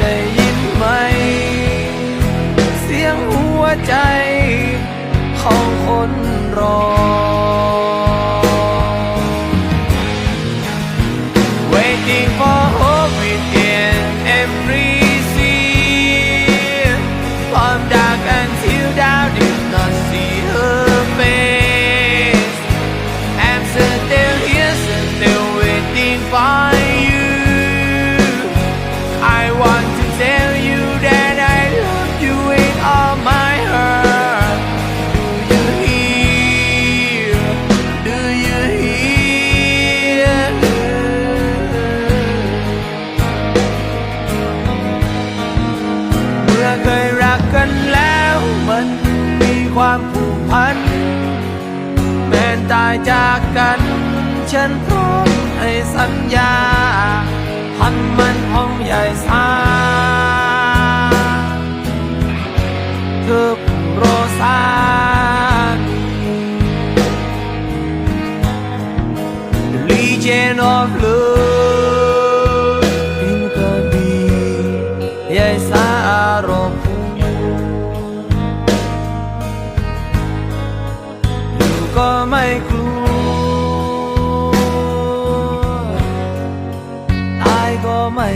ได้ยินไหม เสียงหัวใจของคนรอ เมื่อเคยรักกันแล้วมันมีความผูกพัน แม้ตายจากกัน ฉันพร้อมให้สัญญาพันมันของใหญ่สาเธอผู้โรสาลีเจนอฟลิ ก็ไม่กลัว ตายก็ไม่